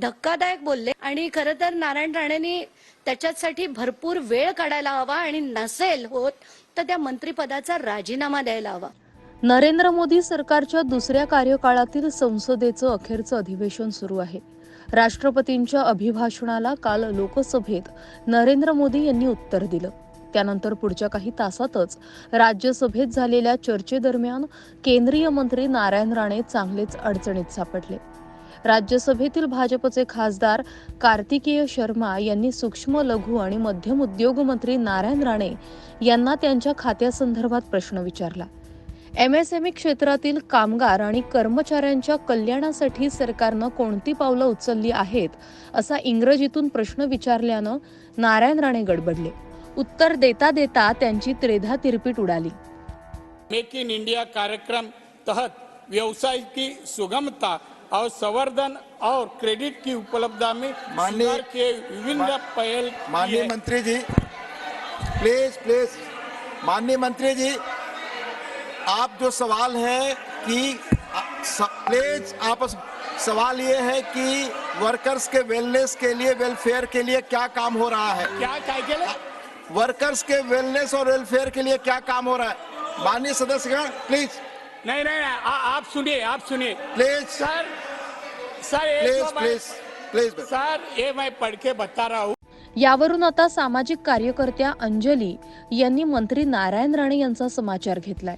धक्कादायक बोलले. आणि खरं तर नारायण राणेंनी त्याच्यासाठी भरपूर वेळ काढायला हवा आणि नसेल होत तर त्या मंत्रिपदाचा राजीनामा द्यायला हवा. नरेंद्र मोदी सरकारच्या दुसऱ्या कार्यकाळातील संसदेचं अखेरचं अधिवेशन सुरू आहे. राष्ट्रपतींच्या अभिभाषणाला काल लोकसभेत नरेंद्र मोदी यांनी उत्तर दिलं. त्यानंतर पुढच्या काही तासातच राज्यसभेत झालेल्या चर्चेदरम्यान केंद्रीय मंत्री नारायण राणे चांगलेच अडचणीत सापडले. राज्यसभेतील भाजपचे खासदार कार्तिकेय शर्मा यांनी सूक्ष्म लघु आणि मध्यम उद्योग मंत्री नारायण राणे यांना त्यांच्या खात्यासंदर्भात प्रश्न विचारला. एमएसएमई क्षेत्रातील कामगार आणि कर्मचाऱ्यांच्या कल्याणासाठी सरकारनं कोणती पावलं उचलली आहेत असा इंग्रजीतून प्रश्न विचारल्यानं नारायण राणे गडबडले. उत्तर देता देता त्यांची त्रेधा तिरपीट उडाली. मेक इन इंडिया कार्यक्रम तहत व्यवसाय की सुगमता और संवर्धन और क्रेडिट की उपलब्धता में माननीय- के विभिन्न पहल माननीय मंत्री जी प्लीज़ प्लीज़ माननीय मंत्री जी आप जो सवाल है कि प्लीज़ आप सवाल ये है कि वर्कर्स के वेलनेस के लिए वेलफेयर के लिए क्या काम हो रहा है? क्या काय वर्कर्स के वेलनेस और वेलफेयर के लिए क्या काम हो रहा है? माननीय सदस्यगण प्लीज़ नहीं नहीं आ, आप सुनिए आप सुनिए। Please sir sir please please please sir ये मैं पढ़ के बता रहा हूँ। यावरून आता सामाजिक कार्यकर्त्या अंजली यांनी मंत्री नारायण राणे यांचा समाचार घेतलाय.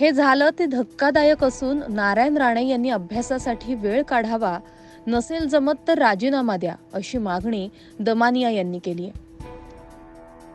हे झालं ते धक्कादायक असून नारायण राणे यांनी अभ्यासासाठी वेळ काढावा नसेल जमत तर राजीनामा द्या अशी मागणी दमानिया यांनी केली आहे.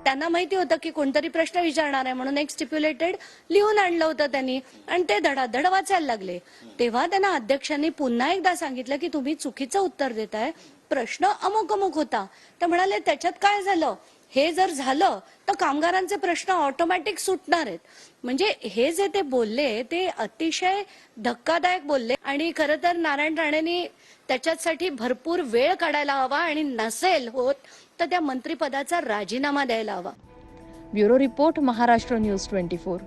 त्यांना माहिती होतं की कोणतरी प्रश्न विचारणार आहे म्हणून एक स्टिप्युलेटेड लिहून आणलं होतं त्यांनी. आणि ते धडाधड वाचायला लागले. तेव्हा त्यांना अध्यक्षांनी पुन्हा एकदा सांगितलं की तुम्ही चुकीचं उत्तर देताय. प्रश्न अमुक अमुक होता. तर म्हणाले त्याच्यात काय झालं? हे जर झालं तर कामगारांचे प्रश्न ऑटोमॅटिक सुटणार आहेत. म्हणजे हे जे ते बोलले ते अतिशय धक्कादायक बोलले. आणि खरं तर नारायण राणेंनी त्याच्यासाठी भरपूर वेळ काढायला हवा आणि नसेल होत तर त्या मंत्रिपदाचा राजीनामा द्यायला हवा. Bureau report Maharashtra news twenty four.